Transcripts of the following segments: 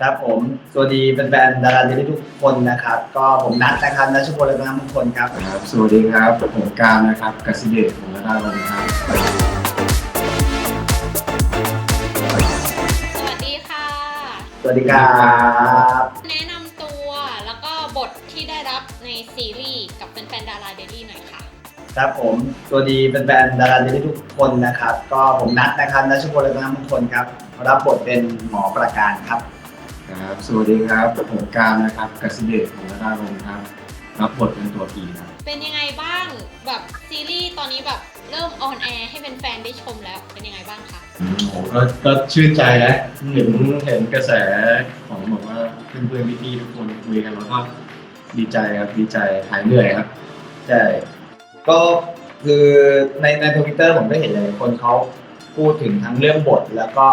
ครับผม สวัสดีแฟนๆดาราเดลี่ทุกคนนะครับ ก็ผมนัทนะครับนัชพลและน้ำมงคลครับ ครับ สวัสดีครับผมการนะครับกสิเดชผมและดาวันครับสวัสดีค่ะ สวัสดีครับแนะนำตัวแล้วก็บทที่ได้รับในซีรีส์กับแฟนๆดาราเดลี่หน่อยค่ะ ครับผมสวัสดีแฟนๆดาราเดลี่ทุกคนนะครับ ก็ผมนัทนะครับนัชพลและน้ำมงคลครับรับบทเป็นหมอประการครับ ครับสวัสดีครับผมการนะครับกสิเดชผมและดาวันครับรับบทเป็นตัวปีครับเป็นยังไงบ้างแบบซีรีส์ตอนนี้แบบเริ่มออนแอร์ให้เป็นแฟนๆได้ชมแล้วเป็นยังไงบ้างคะโอ้ก็ก็ชื่นใจนะเห็นเห็นกระแสของแบบว่าเพื่อนๆพี่ๆทุกคนคุยกันแล้วก็ดีใจครับดีใจหายเหนื่อยครับใช่ก็คือในในทวิตเตอร์ผมก็เห็นเลยคนเขา พูดถึงทั้งเรื่องบทแล้วก็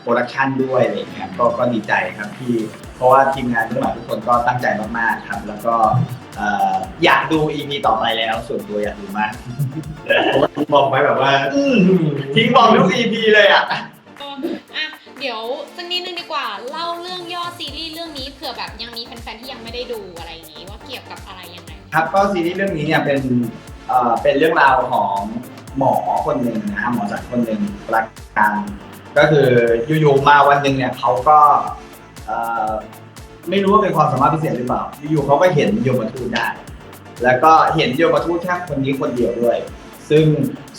โปรดักชันด้วยอะไรอย่างเงี้ยก็ก็ดีใจครับที่เพราะว่าทีมงานทุกหลายทุกคนก็ตั้งใจมากๆครับ แล้วก็เอ่ออยากดู EP ต่อไปแล้ว ส่วนตัวอยากดูมากบอกไว้แบบว่าทิ้งบอกทุก EP เลยอะก็อะเดี๋ยวสักนิดนึงดีกว่าเล่าเรื่องย่อซีรีส์เรื่องนี้เผื่อแบบยังมีแฟนๆที่ยังไม่ได้ดูอะไรอย่างนี้ว่าเกี่ยวกับอะไรยังไงครับก็ซีรีส์เรื่องนี้เนี่ยเป็นเอ่อเป็นเรื่องราวของ หมอคนหนึ่งนะฮะหมอสัตว์คนหนึ่งปรัการก็คืออยู่ๆมาวันหนึ่งเนี่ยเขาก็ไม่รู้ว่าเป็นความสามารถพิเศษหรือเปล่า อยู่ๆเขาก็เห็นโยมทูตได้ แล้วก็เห็นโยมทูตแค่คนนี้คนเดียวด้วย ซึ่ง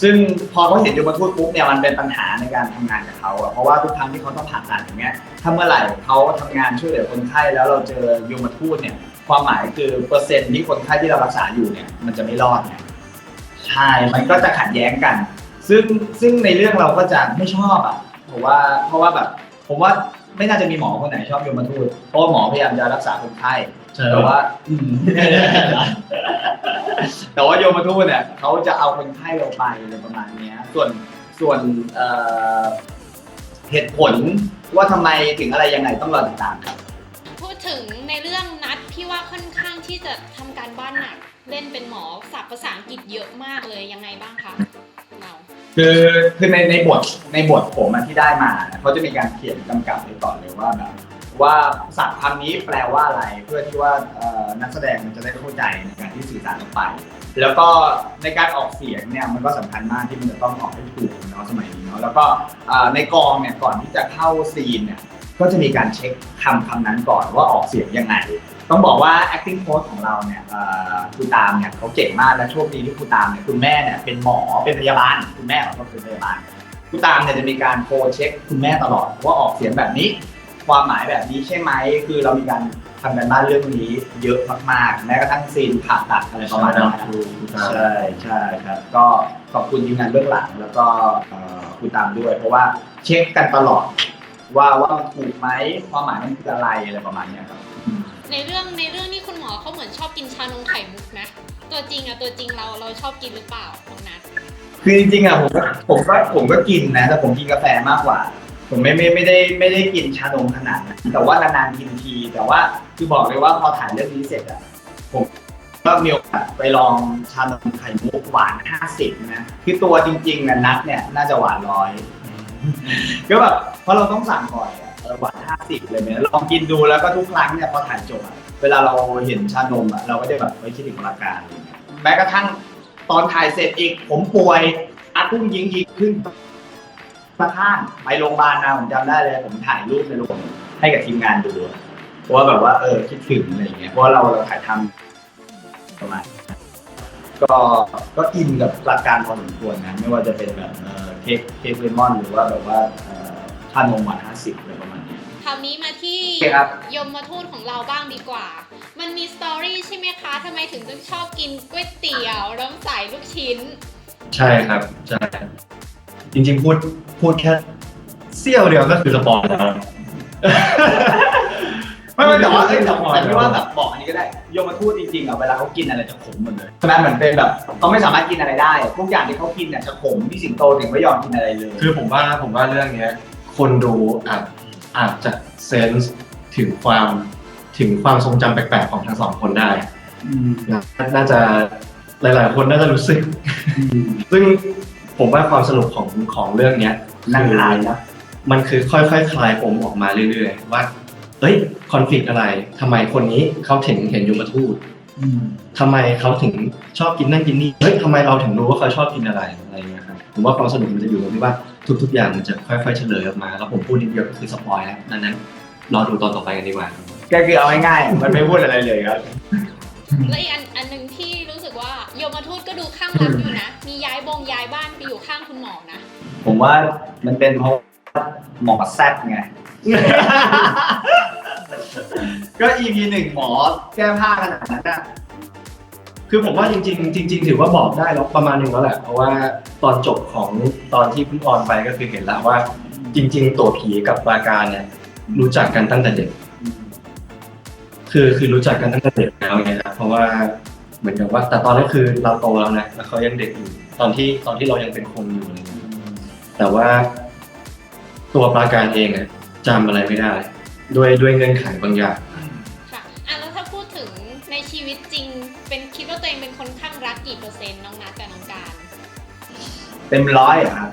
ซึ่งพอเขาเห็นโยมทูตปุ๊บเนี่ยมันเป็นปัญหาในการทำงานกับเขาอะเพราะว่าทุกครั้งที่เขาต้องผ่าตัดอย่างเงี้ย ถ้าเมื่อไหร่เขาทำงานช่วยเหลือคนไข้แล้วเราเจอโยมทูตเนี่ย ความหมายคือเปอร์เซ็นต์ที่คนไข้ที่เรารักษาอยู่เนี่ยมันจะไม่รอดไงใช่ มันก็จะขัดแย้งกัน ซึ่งซึ่งในเรื่องเราก็จะไม่ชอบอะเพราะว่าเพราะว่าแบบผมว่าไม่น่าจะมีหมอคนไหนชอบโยมทูตเพราะว่าหมอพยายามจะรักษาคนไข้ใช่แต่ว่าอืมแต่ว่าโยมทูตเนี่ยเขาจะเอาคนไข้เราไปอะไรประมาณเนี้ยส่วนส่วนเอ่อเหตุผลว่าทำไมถึงอะไรยังไงต้องรอติดตามครับ พูดถึงในเรื่องนัดที่ว่าค่อนข้างที่จะทำการบ้านหนัก เล่นเป็นหมอศัพท์ภาษาอังกฤษเยอะมากเลยยังไงบ้างคะเราคือคือในในบทในบทผมอะที่ได้มาเขาจะมีการเขียนกำกับไว้ก่อนเลยว่าแบบว่าศัพท์คำนี้แปลว่าอะไรเพื่อที่ว่าเอ่อนักแสดงมันจะได้เข้าใจในการที่สื่อสารออกไป แล้วก็ในการออกเสียงเนี่ยมันก็สำคัญมากที่มันจะต้องออกให้ถูกเนาะสมัยนี้เนาะแล้วก็เอ่อในกองเนี่ยก่อนที่จะเข้าซีนเนี่ยก็จะมีการเช็คคำคำนั้นก่อนว่าออกเสียงยังไง ต้องบอกว่า acting coach ของเราเนี่ยเอ่อครูตามเนี่ยเขาเก่งมากและโชคดีที่ครูตามเนี่ยคุณแม่เนี่ยเป็นหมอเป็นพยาบาลคุณแม่ของเขาเป็นพยาบาลครูตามเนี่ยจะมีการโทรเช็คคุณแม่ตลอดว่าออกเสียงแบบนี้ ความหมายแบบนี้ใช่ไหมคือเรามีการทำกันบ้านเรื่องนี้เยอะมากๆแม้กระทั่งซีนผ่าตัดอะไรประมาณนั้นนะใช่ใช่ครับ ก็ขอบคุณทีมงานเบื้องหลังแล้วก็เอ่อคุณตามด้วย เพราะว่าเช็คกันตลอดว่าว่ามันถูกไหมความหมายมันคืออะไรอะไรประมาณเนี้ยครับ ในเรื่องในเรื่องนี้คุณหมอเขาเหมือนชอบกินชานมไข่มุกนะ ตัวจริงอะตัวจริงเราเราชอบกินหรือเปล่าน้องนัทคือจริงๆอะผมก็ผมก็ผมก็กินนะแต่ผมกินกาแฟมากกว่า ผมไม่ไม่ไม่ได้ไม่ได้กินชานมขนาดนั้นแต่ว่านานๆกินที แต่ว่าคือบอกเลยว่าพอถ่ายเรื่องนี้เสร็จอะผมก็มีโอกาสไปลองชานมไข่มุกหวาน 50 นะคือตัวจริงๆนะนัทเนี่ยน่าจะหวานร้อยก็แบบเพราะเราต้องสั่งก่อน อะเออหวาน50เลยเนี่ยลองกินดูแล้วก็ทุกครั้งเนี่ยพอถ่ายจบอะเวลาเราเห็นชานมอะเราก็จะแบบไม่คิดถึงราการแม้กระทั่งตอนถ่ายเสร็จอีกผมป่วยอากุ้งยิงยิงขึ้นมาข้างไปโรงพยาบาลนะผมจำได้เลย ผมถ่ายรูปในโรงให้กับทีมงานดูเพราะว่าแบบว่าเออคิดถึงอะไรอย่างเงี้ยเพราะว่าเราเราถ่ายทำประมาณก็ก็อินกับหลักการพอสมควรนะไม่ว่าจะเป็นแบบเออเค้กเค้กเลมอนหรือว่าแบบว่าเอ่อชานมหวานห้าสิบอะไรประมาณ ราวนี้มาที่โอเคครับ ยมมาทูตของเราบ้างดีกว่า มันมีสตอรี่ใช่ไหมคะทำไมถึงต้องชอบกินก๋วยเตี๋ยวน้ำใสลูกชิ้น ใช่ครับใช่จริงๆพูดพูดแค่เสี้ยวเดียวก็คือสปอยแล้ว ไม่ไม่แต่ว่าเอ้ยแต่สปอยแต่ไม่ว่าแบบบอกอันนี้ก็ได้โยมทูตจริงๆอะเวลาเขากินอะไรจะขมหมดเลยฉะนั้นเหมือนเป็นแบบเขาไม่สามารถกินอะไรได้ทุกอย่างที่เขากินเนี่ยจะขมพี่สิงโตถึงไม่ยอมกินอะไรเลย คือผมว่าผมว่าเรื่องเนี้ย คนดูอาจ อาจจะเซนส์ถึงความถึงความทรงจำแปลกๆของทั้งสองคนได้มน่าจะหลายๆ คนน่าจะรู้สึก ซึ่งผมว่าความสนุกของของเรื่องเนี้ยนั่งคือทานนะมันคือค่อยๆคลายปมออกมาเรื่อยๆว่าเอ้ยคอนฟ lict อะไรทำไมคนนี้เขาถึงเห็นยมทูตทำไมเขาถึงชอบกินนั่นกินนี่เฮ้ยทำไมเราถึงรู้ว่าเขาชอบกินอะไรอะไรเงี้ยครับผมว่าความสนุกมันจะอยู่ตรงที่ว่า ทุกๆอย่างมันจะค่อยๆเฉลยออกมา แล้วผมพูดนิดเดียวก็คือสปอยแล้วดังนั้นรอดูตอนต่อไปกันดีกว่าครับ ก็คือเอาง่ายๆมันไม่พูดอะไรเลยครับ และอีกอันอันหนึ่งที่รู้สึกว่าโยมทูตก็ดูข้างรักอยู่นะ มีย้ายบงย้ายบ้านไปอยู่ข้างคุณหมอนะ ผมว่ามันเป็นเพราะว่าหมอแซบไง ก็ EP หนึ่งหมอแก้ผ้าขนาดนั้นอะคือผมว่าจริงๆจริง ๆ ถือว่าบอกได้แล้วประมาณหนึ่งแล้วแหละ เพราะว่า ตอนจบของตอนที่เพิ่งออนไปก็คือเห็นแล้วว่า จริง ๆ ตัวผีกับปราการเนี่ย รู้จักกันตั้งแต่เด็ก คือคือรู้จักกันตั้งแต่เด็กแล้วไงนะเพราะว่าเหมือนกับว่า แต่ตอนนั้นคือเราโตแล้วนะแล้วเขายังเด็กอยู่ตอนที่ตอนที่เรายังเป็นคนอยู่อะไรเงี้ยแต่ว่า ตัวปราการเองอะจำอะไรไม่ได้ ด้วยด้วยเงื่อนไขบางอย่างค่ะอะแล้วถ้าพูดถึงในชีวิตจริง เป็นคิดว่าตัวเองเป็นคนข้างรักกี่เปอร์เซ็นต์น้องนัทกับน้องการ เต็มร้อยเหรอครับ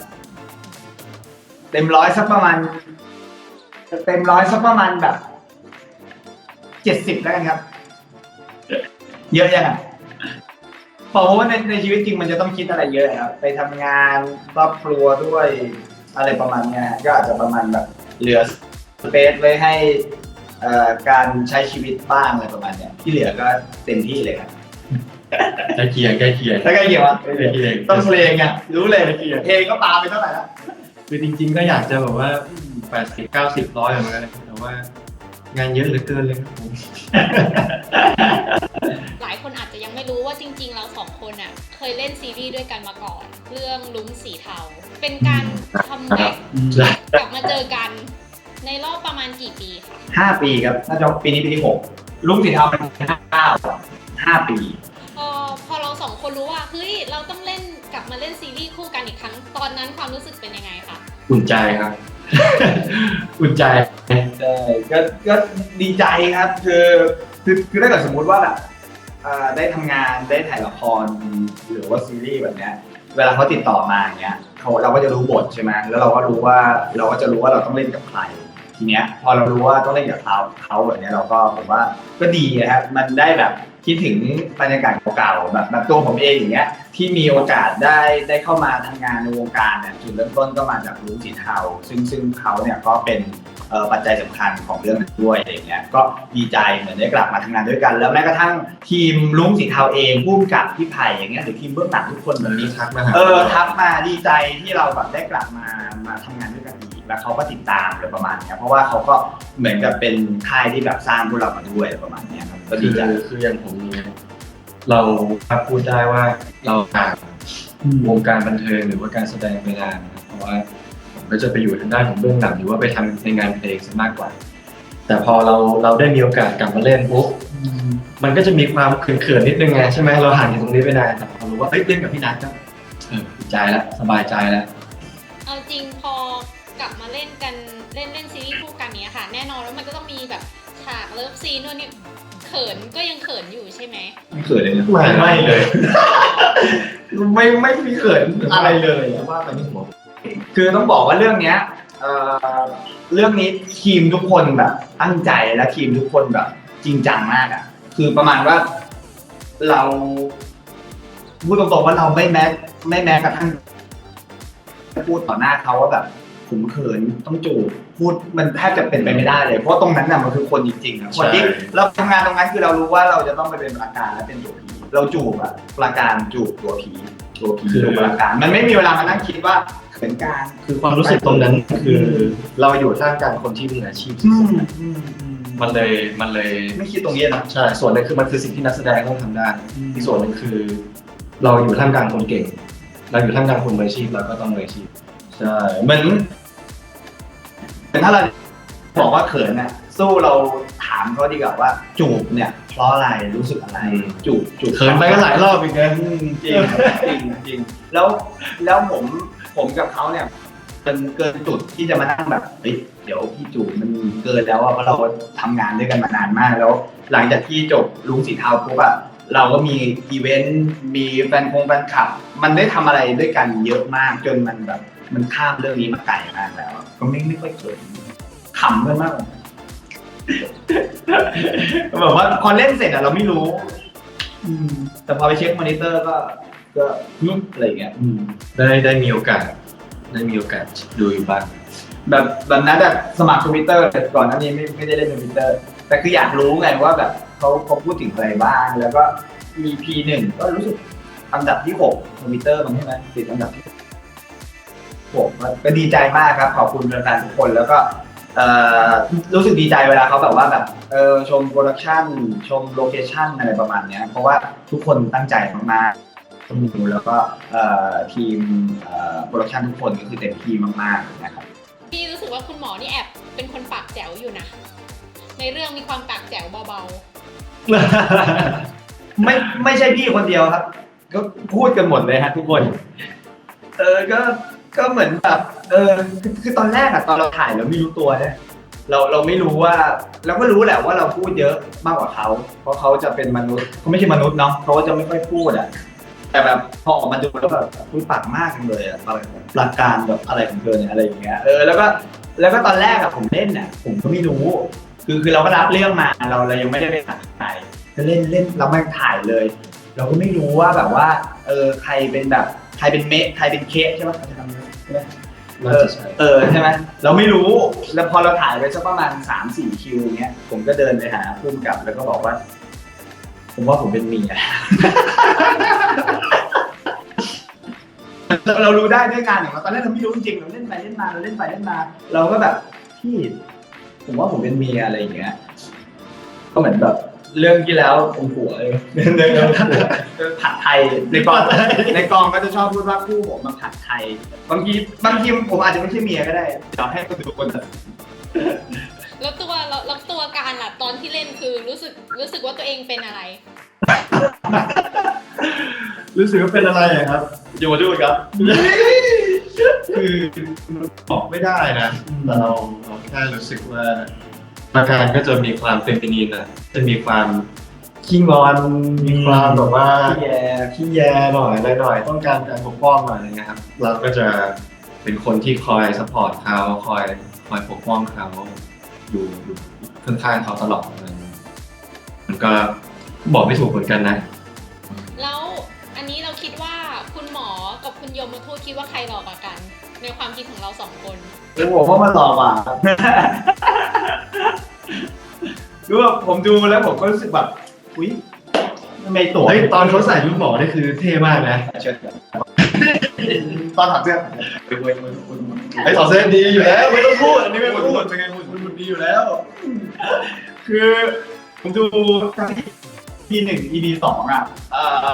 เต็มร้อยสักประมาณ เต็มร้อยสักประมาณแบบเจ็ดสิบแล้วกันครับ เยอะยังอะเพราะว่าในในชีวิตจริงมันจะต้องคิดอะไรเยอะครับ ไปทำงานครอบครัวด้วยอะไรประมาณเนี้ยฮะก็อาจจะประมาณแบบเหลือสเปซไว้ให้เอ่อการใช้ชีวิตบ้างอะไรประมาณเนี้ยที่เหลือก็เต็มที่เลยครับ ใกล้เคียงใกล้เคียงถ้าใกล้เคียงวะใกล้เคียงต้องเพลงอะรู้เลยเพลงก็ปาไปเท่าไหร่แล้วคือจริง ๆ ก็อยากจะแบบว่าแปดสิบเก้าสิบร้อยเหมือนกันแต่ว่างานเยอะเหลือเกินเลยครับผมหลายคนอาจจะยังไม่รู้ว่าจริง ๆ เราสองคนอะ เคยเล่นซีรีส์ด้วยกันมาก่อน เรื่องลุงสีเทา เป็นการคัมแบ็กกลับมาเจอกันในรอบประมาณกี่ปีคะห้าปีครับน่าจะปีนี้ปีที่หกลุงสีเทาเป็นห้าเก้าห้าปี พอพอเราสองคนรู้ว่าเฮ้ยเราต้องเล่นกลับมาเล่นซีรีส์คู่กันอีกครั้ง ตอนนั้นความรู้สึกเป็นยังไงคะอุ่นใจครับ อุ่นใจใช่ก็ก็ดีใจครับ คือคือคือถ้าเกิดสมมุติว่าแบบเอ่อได้ทำงานได้ถ่ายละครหรือว่าซีรีส์แบบเนี้ย เวลาเขาติดต่อมาอย่างเงี้ยเขาเราก็จะรู้บทใช่ไหมแล้วเราก็รู้ว่าเราก็จะรู้ว่าเราต้องเล่นกับใคร ทีเนี้ย พอเรารู้ว่าต้องเล่นกับเขาเขาแบบเนี้ยเราก็ผมว่าก็ดีนะครับมันได้แบบ คิดถึงบรรยากาศเก่าๆแบบแบบตัวผมเองอย่างเงี้ยที่มีโอกาสได้ได้เข้ามาทำงานในวงการเนี่ยจุดเริ่มต้นก็มาจากลุงสีเทาซึ่งซึ่งเขาเนี่ยก็เป็นเอ่อปัจจัยสำคัญของเรื่องนั้นด้วยอะไรเงี้ยก็ดีใจเหมือนได้กลับมาทำงานด้วยกัน แล้วแม้กระทั่งทีมลุงสีเทาเองพุ่มกับพี่ไผ่อย่างเงี้ยหรือทีมเบื้องหลังทุกคนแบบนี้ ทักมาหา เออทักมาดีใจที่เราแบบได้กลับมามาทำงานด้วยกันอีก แล้วเขาก็ติดตามอะไรประมาณเนี้ยเพราะว่าเขาก็เหมือนกับเป็นค่ายที่แบบสร้างพวกเรามาด้วยอะไรประมาณเนี้ยครับก็คืดีอใจคืออย่างผมเนี่ยเราพูดได้ว่าเราผ่านวงการบันเทิงหรือว่าการแสดงไปนานนะครับเพราะว่าผมก็จะไปอยู่ทางด้านของเบื้องหลังหรือว่าไปทำในงานเพลงซะมากกว่า แต่พอเราเราได้มีโอกาสกลับมาเล่นปุ๊บมันก็จะมีความเขินๆนิดนึงไงใช่ไหมเราห่างจากตรงนี้ไปนานแต่พอรู้ว่าเอ้ยเล่นกับพี่นัทก็เออดีใจแล้วสบายใจแล้วเอาจริงพอ กลับมาเล่นกันเล่นเล่นซีรีส์คู่กันเนี้ยค่ะ แน่นอนว่ามันก็ต้องมีแบบฉากเลิฟซีนนู่นนี่เขินก็ยังเขินอยู่ใช่ไหมไม่เขินเลยนะไม่ไม่เลย ไม่ไม่มีเขินอะไรเลยว่าไปนี่หัวคือต้องบอกว่าเรื่องเนี้ยเอ่อเรื่องนี้ทีมทุกคนแบบ ตั้งใจและทีมทุกคนแบบ จริงจังมากอะ คือประมาณว่าเราพูดตรงๆว่าเราไม่แม้ไม่แม้กระทั่งพูดต่อหน้าเขาว่าแบบผ มเขินต้องจูบพูดมันแทบจะเป็นไปไม่ได้เลยเพราะตรงนั้นน่ะมันคือคนจริงๆอะคนที่เราทำงานตรงนั้นคือเรารู้ว่าเราจะต้องไปเป็นประการและเป็นตัวผีเราจูบอะประการจูบตัวผีตัวผีจูบประการ มันไม่มีเวลามานั่งคิดว่าเขินการคือความรู้สึกตรงนั้นคือ เราอยู่ท่ามกลางคนที่มืออาชีพสุดๆมันเลยมันเลยไม่คิดตรงนี้นะใช่ส่วนหนึงคือมันคือสิ่งที่นักแสดงต้องทำได้อีกส่วนหนึ่งคือ เราอยู่ท่ามกลางคนเก่ง เราอยู่ท่ามกลางคนมืออาชีพเราก็ต้องมืออาชีพใช่เหมือน เหมือนถ้าเราบอกว่าเขินน่ะสู้เราถามเขาดีกว่าว่าจูบเนี่ย เพราะอะไรรู้สึกอะไรอืมจูบจูบเขินไปก็หลายรอบอีกนะอืมจริงจริงจริงแล้วแล้วผมผมกับเขาเนี่ยเกินเกินจุดที่จะมานั่งแบบเฮ้ยเดี๋ยวพี่จูบมันเกินแล้วอะเพราะเราทำงานด้วยกันมานานมากแล้ว หลังจากที่จบลุงสีเทาปุ๊บอะเราก็มีอีเวนต์มีแฟนคงแฟนคลับ มันได้ทำอะไรด้วยกันเยอะมากจนมันแบบมันข้ามเรื่องนี้มาไกลมากแล้ว ก็ไม่ไม่ค่อยเกิดขำกันมากแบบว่าพอเล่นเสร็จอะเราไม่รู้ อืม แต่พอไปเช็คมอนิเตอร์ก็ก็ฮึบอะไรอย่างเงี้ยอืมได้ได้มีโอกาส ได้มีโอกาสดูอยู่บ้างแบบแบบนั้นแบบสมัครทวิตเตอร์แต่ก่อนหน้านี้ไม่ไม่ได้เล่นทวิตเตอร์แต่คืออยากรู้ไงว่าแบบเขาเขาพูดถึงอะไรบ้าง แล้วก็มี P1 ก็รู้สึกอันดับที่6ทวิตเตอร์มันใช่ไหมติดอันดับที่ หกก็ดีใจมากครับ ขอบคุณแฟนๆทุกคนแล้วก็เอ่อรู้สึกดีใจเวลาเขาแบบว่าแบบเออชมโปรดักชันชมโลเคชันอะไรประมาณเนี้ยเพราะว่าทุกคนตั้งใจมากๆต้องดูแล้วก็เอ่อทีมโปรดักชันทุกคนก็คือเต็มที่มากๆนะครับพี่รู้สึกว่าคุณหมอนี่แอบเป็นคนปากแจ๋วอยู่นะ ในเรื่องมีความปากแจ๋วเบาไม่ไม่ใช่พี่คนเดียวครับ ก็พูดกันหมดเลยฮะทุกคน เออก็ ก็เหมือนแบบเออคือคือตอนแรกอะตอนเราถ่ายเราไม่รู้ตัวนะเราเราไม่รู้ว่าเราก็รู้แหละว่าเราพูดเยอะมากกว่าเขา เพราะเขาจะเป็นมนุษย์เขาไม่ใช่มนุษย์เนาะเขาก็จะไม่ค่อยพูดอะแต่แบบพอออกมาดูแล้วแบบพูดปากมากจังเลยอะอะไรหลักการแบบอะไรของเธอเนี่ยอะไรอย่างเงี้ยเออแล้วก็แล้วก็ตอนแรกอะผมเล่นเนี่ยผมก็ไม่รู้ คือคือเราก็รับเรื่องมาเราเรายังไม่ได้ไปถ่ายก็เล่นเล่นเราไม่ถ่ายเลย เราก็ไม่รู้ว่าแบบว่าเออใครเป็นแบบใครเป็นเมะใครเป็นเคะใช่ไหมเขาจะทำ ใช่ไหมน่าจะใช่เออใช่ไหมเราไม่รู้แล้วพอเราถ่ายไปสักประมาณสามสี่คิวเงี้ย ผมก็เดินไปหาพุ่มกับแล้วก็บอกว่า ผมว่าผมเป็นเมียเราเรารู้ได้ด้วยงานของเราตอนแรกเราไม่รู้จริงๆเราเล่นไปเล่นมาเราเล่นไปเล่นมา เราก็แบบพี่ผมว่าผมเป็นเมียอะไรอย่างเงี้ย ก็เหมือนแบบ เรื่องที่แล้วผมผัวเลยเรื่องเรื่องเรื่องผัดไทยในกองในกองก็จะชอบพูดว่าคู่ผมมาผัดไทย บางทีบางทีผมอาจจะไม่ใช่เมียก็ได้เดี๋ยวให้คนดูคนตัดสินๆแล้วตัวแล้วแล้วตัวการล่ะตอนที่เล่นคือรู้สึกรู้สึกว่าตัวเองเป็นอะไร รู้สึกว่าเป็นอะไรอะครับอย่ามาดูครับคือบอกไม่ได้นะแต่เราเราแค่รู้สึกว่า อาการก็จะมีความเฟมินีนนะจะมีความขี้งอนมีความแบบว่าพี่แย่ขี้แยหน่อยอะไรหน่อย ต้องการการปกป้องหน่อยอะไรเงี้ยครับ เราก็จะเป็นคนที่คอยสปอร์ตเขาคอยคอยปกป้องเขาอยู่อยู่ข้างๆเขาตลอดอะไรเงี้ยมันก็บอกไม่ถูกเหมือนกันนะ แล้วอันนี้เราคิดว่าคุณหมอกับ คุณยมมาทูตคิดว่าใครหลอกกว่ากัน ในความคิดของเราสองคนคือผมว่ามันหลอกอะคือแบบผมดูแล้วผมก็รู้สึกแบบอุ้ยทำไมตัวเฮ้ยตอนเขาใส่ชุดหมอนี่คือเท่มากนะเชิญครับตอนถอดเสื้อไปเว้ยเว้ยเว้ยไอ้สองเส้นดีอยู่แล้ว ไม่ต้องพูดอันนี้ไม่ต้องพูดเป็นไงคุณคุณดีอยู่แล้ว คือผมดูทีหนึ่ง EP สองอะเอ่อ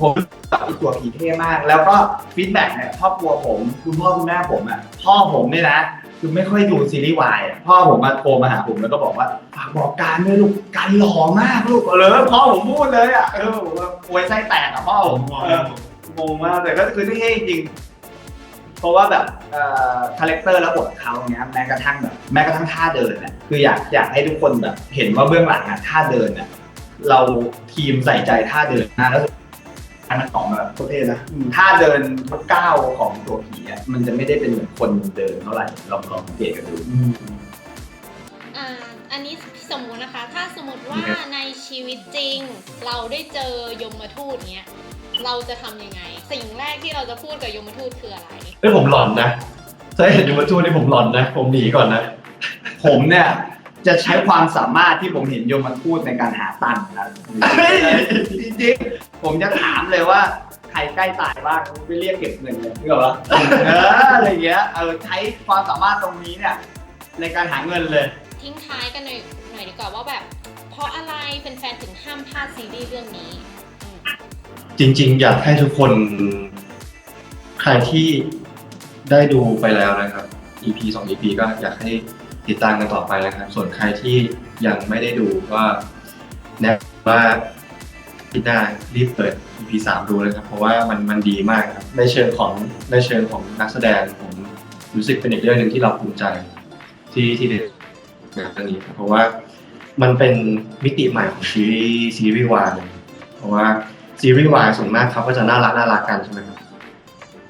ผมแบบอีตัวผีเท่มาก แล้วก็ฟีดแบ็กเนี่ยครอบครัวผมคุณพ่อคุณแม่ผมอะพ่อผมเนี่ยนะคือไม่ค่อยดูซีรีส์วายพ่อผมมาโทรมาหาผมแล้วก็บอกว่าฝากบอกการด้วยลูกการหล่อมากลูกเออพ่อผมพูดเลยอะเออผมว่าป่วยไส้แตกอะพ่อผมเอองงมากแต่ก็คือเท่จริงเพราะว่าแบบเอ่อคาแรคเตอร์และบทเขาเนี้ยแม้กระทั่งแบบแม้กระทั่งท่าเดินน่ะคืออยากอยากให้ทุกคนแบบเห็นว่าเบื้องหลังอะท่าเดินน่ะเราทีมใส่ใจท่าเดินนะแล้ว อันนั้นของแบบโคตรเท่นะท่าเดินทุกก้าวของตัวผีอะมันจะไม่ได้เป็นเหมือนคนเดินเท่าไหร่ลองลองสังเกตกันดูอ่าอันนี้สมมุตินะคะ ถ้าสมมติว่าในชีวิตจริง เราได้เจอยมทูตเนี้ย เราจะทำยังไง สิ่งแรกที่เราจะพูดกับยมทูตคืออะไร เฮ้ยผมหลอนนะถ้าเห็นยูมาทูนี่ผมหลอนนะ ผมหนีก่อนนะ ผมเนี่ย จะใช้ความสามารถที่ผมเห็นโยมมันพูดในการหาตังค์นะจริงๆ ผมจะถามเลยว่า ใครใกล้ตายบ้างไปเรียกเก็บเงินเลยนึกออกปะเอออะไรอย่างเงี้ยเออใช้ความสามารถตรงนี้เนี่ย ในการหาเงินเลย ทิ้งท้ายกันหน่อยหน่อยดีกว่าว่าแบบ เพราะอะไรแฟนๆถึงห้ามพลาดซีรีส์เรื่องนี้อืมจริง ๆ อยากให้ทุกคน ใครที่ได้ดูไปแล้วนะครับ EP สอง EP ก็อยากให้ ติดตามกันต่อไปนะครับ ส่วนใครที่ยังไม่ได้ดูก็แนะว่าพี่หน้ารีบเปิด EP สามดูเลยครับ เพราะว่ามันมันดีมากครับในเชิงของในเชิงของนักแสดงผมรู้สึกเป็นอีกเรื่องหนึ่งที่เราภูมิใจที่ที่ได้งานเรื่องนี้ครับเพราะว่ามันเป็นมิติใหม่ของซีรีส์ซีรีส์วายเลยเพราะว่าซีรีส์วายส่วนมากเขาก็จะน่ารักน่ารักกันใช่ไหมครับ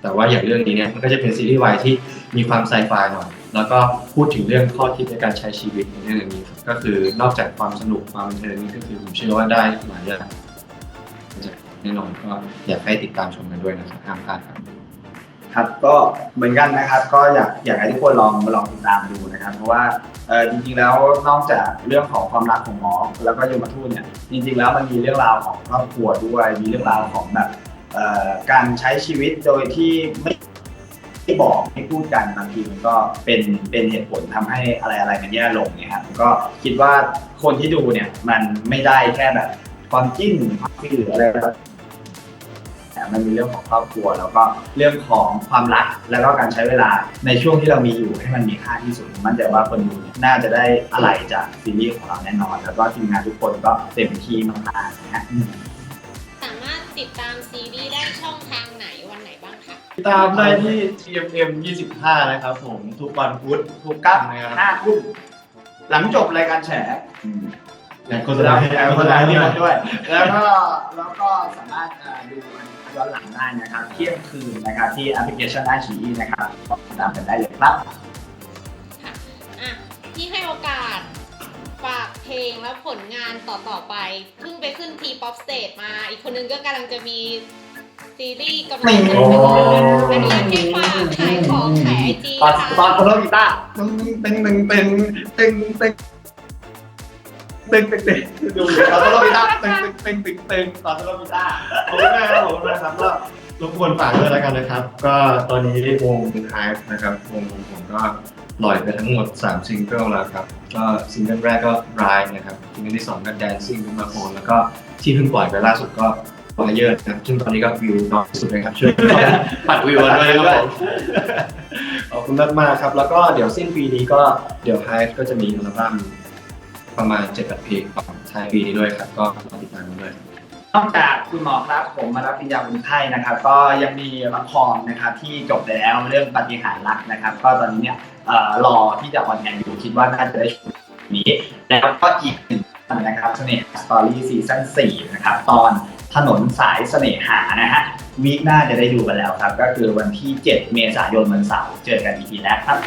แต่ว่าอย่างเรื่องนี้เนี่ยมันก็จะเป็นซีรีส์วายที่มีความไซไฟหน่อย แล้วก็พูดถึงเรื่องข้อคิดในการใช้ชีวิตในเรื่องนี้ครับก็คือนอกจากความสนุกความบันเทิงนี่ก็คือผมเชื่อว่าได้หลายอย่างจากแน่นอนก็อยากให้ติดตามชมกันด้วยนะครับห้ามพลาดครับครับก็เหมือนกันนะครับก็อยากอยากให้ทุกคนลองลองติดตามดูนะครับ เพราะว่าจริงๆแล้วนอกจากเรื่องของความรักของหมอแล้วก็ยมทูตเนี่ยจริง ๆ แล้วมันมีเรื่องราวของครอบครัวด้วย มีเรื่องราวของแบบการใช้ชีวิตโดยที่ไม่ ไม่บอกไม่พูดกันบางทีมันก็เป็นเป็นเหตุผลทำให้อะไรอะไรมันแย่ลงเนี่ยครับก็คิดว่าคนที่ดูเนี่ยมันไม่ได้แค่แบบความจิ้นความฟินหรืออะไรก็แต่มันมีเรื่องของครอบครัว แล้วก็เรื่องของความรักแล้วก็การใช้เวลาในช่วงที่เรามีอยู่ให้มันมีค่าที่สุดมั่นใจว่าคนดูเนี่ยน่าจะได้อะไรจากซีรีส์ของเราแน่นอน แล้วก็ทีมงานทุกคนก็เต็มที่มากๆนะฮะสามารถติดตามซีรีส์ได้ช่องทางไหน ติดตามได้ที่ GMM 25 นะครับผม ทุกวันพุธทุกกักับบนะครับห้าทุ่มหลังจบรายการแฉอืมและโฆษณาให้แล้วก็ได้ที่มาด้วย แล้วก็แล้วก็สามารถเอ่อดูมันย้อนหลังได้นะครับ เที่ยงคืนนะครับ ที่แอปพลิเคชันไอชีนะครับก็ติดตามกันได้เลยครับค่ะอะที่ให้โอกาสฝากเพลงและผลงานต่อๆไปเพิ่งไปขึ้นทีป๊อปสเตจมา อีกคนนึงก็กำลังจะมี ซีรีส์กำลังจะโอ้อันนี้ให้ฝากขายของขายไอจีตอนค่ะตอนโซโล่กีตาร์ตึงตึงตึงตึงตึงตึงตึงตึงตึงดูดิตอนโซโล่กีตาร์ตึงตึงตึงตึงตึงตอนโซโล่กีตาร์ขอบคุณมากครับขอบคุณมากครับก็รบกวนฝากด้วยแล้วกันนะครับ ก็ตอนนี้วง Hive นะครับวงของผมก็ปล่อยไปทั้งหมด 3 ซิงเกิลแล้วครับ ก็ซิงเกิลแรกก็ Ride นะครับซิงเกิลที่ 2 ก็ Dancing ขึ้นมาโอนแล้วก็ที่เพิ่งปล่อยไปล่าสุดก็ Fire นะครับซึ่งตอนนี้ก็วิวน้อยที่สุดเลยครับช่วยปัดวิวกันด้วยนะครับผมขอบคุณมากมากๆครับ แล้วก็เดี๋ยวสิ้นปีนี้ก็เดี๋ยว Hive ก็จะมีอัลบั้มประมาณ7-8เพลงของท้ายปีนี้ด้วยครับ ก็รอติดตามกันด้วยนอกจากคุณหมอครับผมมารับปริญญาคนไข้นะครับ ก็ยังมีละครนะครับที่จบไปแล้วเรื่องปฏิหารย์รักนะครับ ก็ตอนนี้เนี่ยเอ่อรอที่จะออนแอร์อยู่คิดว่าน่าจะได้ชมนี้ แล้วก็อีกหนึ่งตอนนะครับเสน่ห์สตอรี่ซีซั่น4นะครับตอน ถนนสายเสน่หานะฮะวีคหน้าจะได้ดูกันแล้วครับ ก็คือวันที่ 7 เมษายนวันเสาร์เจอกันอีกทีแรกครับ